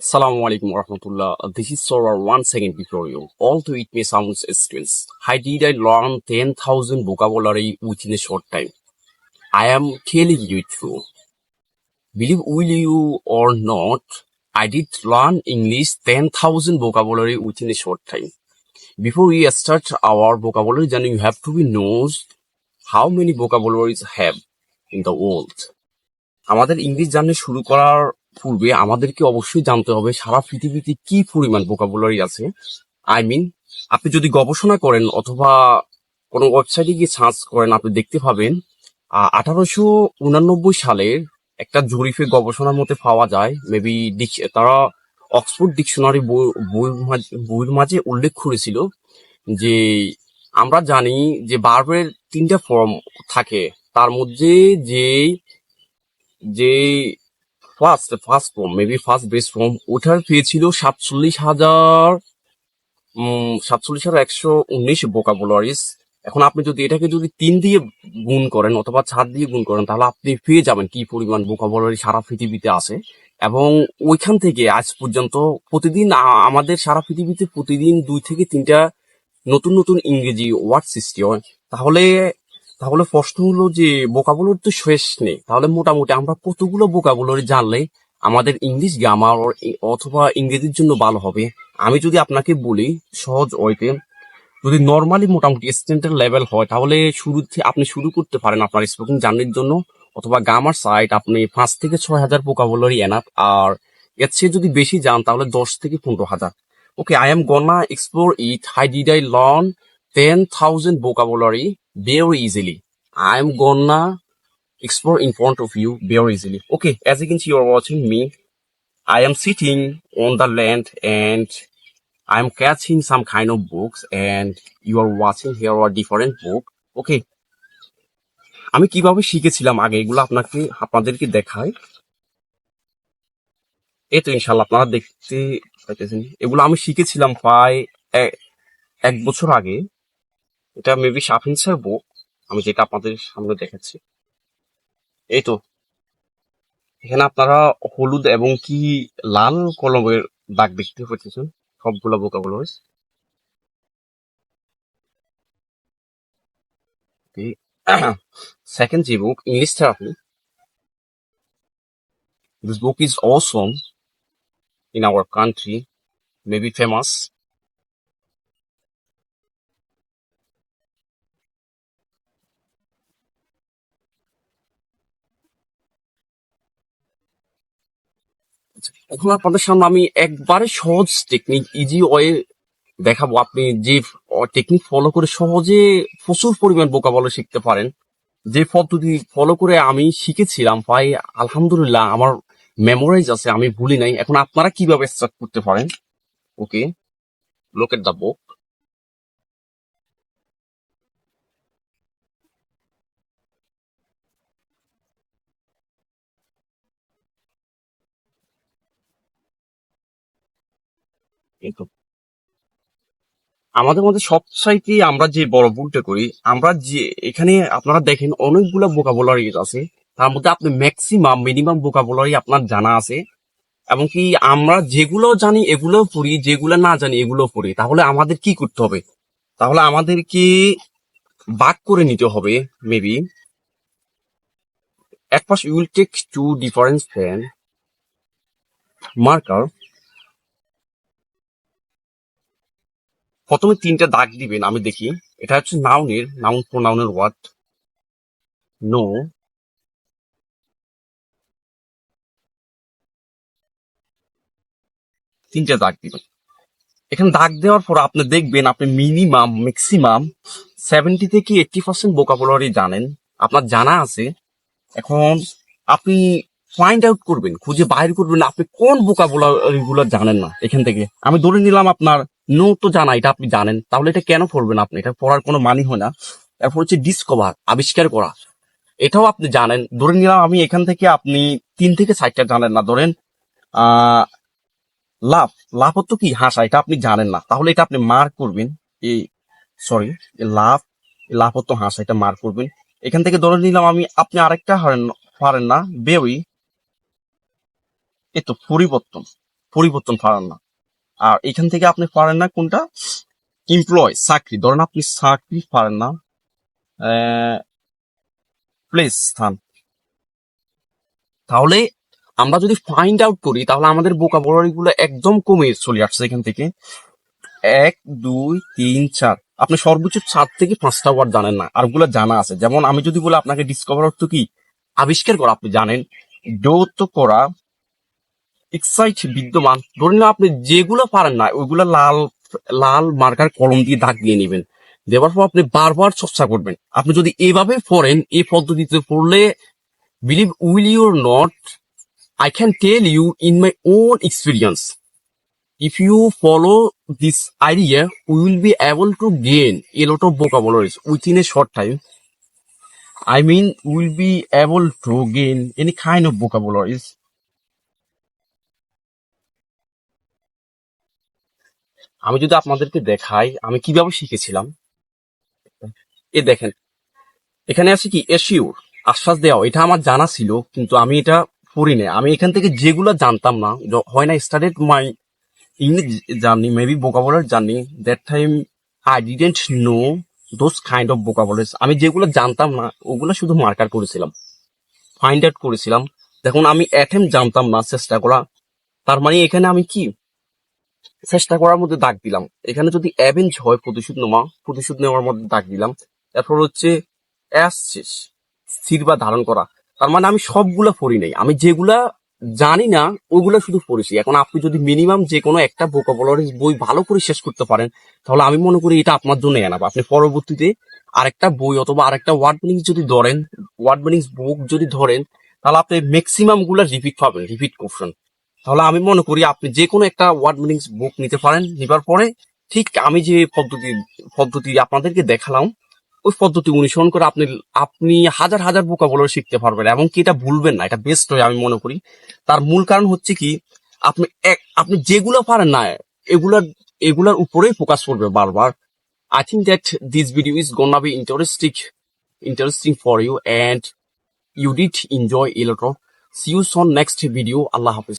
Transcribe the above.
Assalamu alaikum warahmatullah. This is Sora one second you. Although it may sound strange, how did I learn 10,000 vocabulary within a short time? I am telling you true. Believe will you or not, I did learn English 10,000 vocabulary within a short time. Before we start our vocabulary journey, you have to be knows how many vocabularies have in the world. আমাদের English journey শুরু করার পূর্বে আমাদেরকে অবশ্যই জানতে হবে সারা পৃথিবীতে কি পরিমাণ ভোকাবুলারি আছে। আই মিন আপনি যদি গবেষণা করেন অথবা কোনো ওয়েবসাইটে গিয়ে সার্চ করেন, আপনি দেখতে পাবেন আঠারোশো উনানব্বই সালের একটা জরিপে গবেষণার মধ্যে পাওয়া যায়। মেবি তারা অক্সফোর্ড ডিকশনারি বইয়ের মাঝে উল্লেখ করেছিল যে আমরা জানি যে বার্বের তিনটা ফর্ম থাকে। তার মধ্যে যে যে first first form maybe first best form ওটার পেয়েছিল সাতচল্লিশ হাজার সাতচল্লিশ হাজার একশো উনিশ ভোকাবুলারিস এখন আপনি যদি এটাকে যদি তিন দিয়ে গুণ করেন অথবা চার দিয়ে গুণ করেন, তাহলে আপনি পেয়ে যাবেন কি পরিমাণ ভোকাবুলারি সারা পৃথিবীতে আছে। এবং ওইখান থেকে আজ পর্যন্ত প্রতিদিন আমাদের সারা পৃথিবীতে প্রতিদিন দুই থেকে তিনটা নতুন নতুন ইংরেজি ওয়ার্ড সৃষ্টি হয়। তাহলে তাহলে প্রশ্ন হলো যে বোকাবুলোর তো শেষ নেই। তাহলে মোটামুটি আমরা কতগুলো বোকাবুলোরি জানলে আমাদের ইংলিশ গ্রামার অথবা ইংরেজির জন্য ভালো হবে? আমি যদি আপনাকে বলি সহজ ওয়েতে, যদি নর্মালি মোটামুটি স্ট্যান্ডার্ড লেভেল হয়, তাহলে শুরুতে আপনি শুরু করতে পারেন আপনার স্পোকিং জার্নির জন্য, অথবা গ্রামার সাইট আপনি পাঁচ থেকে ছয় হাজার বোকাবুলারি এনাফ আর এর চেয়ে যদি বেশি যান, তাহলে দশ থেকে পনেরো হাজার। Okay I am gonna explore it how did I learn ten thousand vocabulary very easily. I'm gonna explore in front of you very easily. Okay, as you can see, you're watching me. I am sitting on the land and I'm catching some kind of books and you are watching here are different book. Okay. আমি কীভাবে শিখেছিলাম আগে এগুলো আপনাকে আপনাদেরকে দেখাই এই তো ইনশাল্লাহ আপনারা দেখতে পাইতেছেন এগুলো আমি শিখেছিলাম প্রায় এক বছর আগে এটা মেবি সাফিন্সের বুক আমি যেটা আপনাদের সামনে দেখাচ্ছি। এই তো, এখানে আপনারা হলুদ এবং কি লাল কলমের দাগ দেখতে পাচ্ছেন? সবগুলো বোকাগুলো সেকেন্ড যে book English therapy this book is awesome in our country maybe famous এখন আপনাদের সামনে আমি একবারে সহজ টেকনিক ইজি ওয়ে দেখাবো। আপনি যে টেকনিক ফলো করে সহজে প্রচুর পরিমাণ বোকা বলে শিখতে পারেন। যে পদ্ধতি ফলো করে আমি শিখেছিলাম ভাই আলহামদুলিল্লাহ আমার মেমোরাইজ আছে, আমি ভুলি নাই। এখন আপনারা কীভাবে স্টার্ট করতে পারেন? ওকে লোকের দা বুক আমাদের মধ্যে সবচাইতে আমরা যে বড় ভুলটা করি, আমরা যে এখানে আপনারা দেখেন অনেকগুলো ভোকাবুলারি আছে, তার মধ্যে আপনি ম্যাক্সিমাম মিনিমাম ভোকাবুলারি আপনার জানা আছে, এবং কি আমরা যেগুলো জানি এগুলো পড়ি, যেগুলো না জানি এগুলো পড়ি, তাহলে আমাদের কি করতে হবে? তাহলে আমাদেরকে বাক করে নিতে হবে maybe at first you will to difference fan pen প্রথমে তিনটা দাগ দিবেন, আমি দেখি। এটা হচ্ছে নাউনের, নাউন প্রোনাউনের ওয়ার্ড। নো। তিনটা দাগ দিবেন। এখানে দাগ দেওয়ার পর আপনি দেখবেন আপনি মিনিমাম ম্যাক্সিমাম সেভেন্টি থেকে এইটটি পার্সেন্ট বোকাবুলারি জানেন। আপনার জানা আছে। এখন আপনি ফাইন্ড আউট করবেন, খুঁজে বাইর করবেন আপনি কোন বোকাবুলারি গুলো জানেন না এখান থেকে। আমি ধরে নিলাম আপনার নো তো জানা, এটা আপনি জানেন। তাহলে এটা কেন পড়বেন আপনি? এটা পড়ার কোনো মানি হয় না। তারপর হচ্ছে ডিসকভার আবিষ্কার করা। এটাও আপনি জানেন। ধরে নিলাম আমি এখান থেকে আপনি তিন থেকে চারটা জানেন না, ধরেন লাভ লাভ হতো কি? হাসা, এটা আপনি জানেন না। তাহলে এটা আপনি মার্ক করবেন। এই সরি লাভ লাভ হতো হাসা, এটা মার্ক করবেন। এখান থেকে ধরে নিলাম আমি, আপনি আরেকটা হারেন পারেন না, বেউই। এই তো পরিবর্তন। পরিবর্তন পারেন না। আর এখান থেকে আপনি পারেন না কোনটা? এমপ্লয় চাকরি। ধরেন আপনি চাকরি পারেন না প্লেস স্থান। তাহলে আমরা যদি ফাইন্ড আউট করি, তাহলে আমাদের বোকাবলারি গুলো একদম কমে চলে আসছে এখান থেকে। এক, দুই, তিন, চার। আপনি সর্বোচ্চ চার থেকে পাঁচটা ওয়ার্ড জানেন না, আর ওগুলো জানা আছে। যেমন আমি যদি বলি আপনাকে ডিসকভার অর্থ কি? আবিষ্কার করা, আপনি জানেন। দৌত্য করা এক্সাইট বিদ্যমান। ধরে নিন আপনি যেগুলো পারেন না ওইগুলো লাল লাল মার্কার কলম দিয়ে দাগ দিয়ে নেবেন। দেওয়ার পর আপনি বারবার চর্চা করবেন। আপনি যদি এভাবে পড়েন এই পদ্ধতিতে পড়লে believe will you not I can tell you in my own experience if you follow this idea we will be able to gain a lot of বোকা with in a short time I mean will be able to gain any খাইন of বোকা আমি যদি আপনাদেরকে দেখাই, আমি কীভাবে শিখেছিলাম? এ দেখেন, এখানে আছে কি এসিউর আশ্বাস দেওয়া, এটা আমার জানা ছিল, কিন্তু আমি এটা পড়ি আমি এখান থেকে যেগুলো জানতাম না হয় না started my English journey maybe vocabulary journey that time I didn't know those kind of vocabularies আমি যেগুলো জানতাম না, ওগুলো শুধু মার্কার করেছিলাম ফাইন্ড আউট করেছিলাম। দেখুন, আমি অ্যাটেম জানতাম না, চেষ্টা করা। তার মানে এখানে আমি কি চেষ্টা করার মধ্যে দাগ দিলাম। এখানে যদি অ্যাভেঞ্জ হয় প্রতিশোধ নেওয়া, প্রতিশোধ নেওয়ার মধ্যে দাগ দিলাম। তারপর হচ্ছে অ্যাসিস স্থির বা ধারণ করা। তার মানে আমি সবগুলা পড়ি নাই। আমি যেগুলা জানি না, ওগুলা শুধু পড়েছি। এখন আপনি যদি মিনিমাম যে কোনো একটা ভোকাবুলারি বই ভালো করে শেষ করতে পারেন, তাহলে আমি মনে করি এটা আপনার জন্য এনাফ আপনি পরবর্তীতে আরেকটা বই অথবা আরেকটা ওয়ার্ড মিনিংস যদি ধরেন ওয়ার্ড মিনিংস বুক যদি ধরেন, তাহলে আপনি ম্যাক্সিমামগুলা রিপিট পাবেন রিপিট কোশ্চেন তাহলে আমি মনে করি আপনি যে কোনো একটা ওয়ার্ড মিনিংস বুক নিতে পারেন, নেবার পরে ঠিক আমি যে পদ্ধতি পদ্ধতি আপনাদেরকে দেখালাম, ওই পদ্ধতি অনুসরণ করে আপনি আপনি হাজার হাজার বোকাবলারি শিখতে পারবেন এবং কি এটা ভুলবেন না, এটা বেস্ট হয় আমি মনে করি। তার মূল কারণ হচ্ছে কি, আপনি এক, আপনি যেগুলো পারেন না, এগুলার এগুলার উপরেই ফোকাস করবে বারবার। I think that this video is gonna be interesting interesting for you and you did enjoy a see you soon next video Allah Hafiz.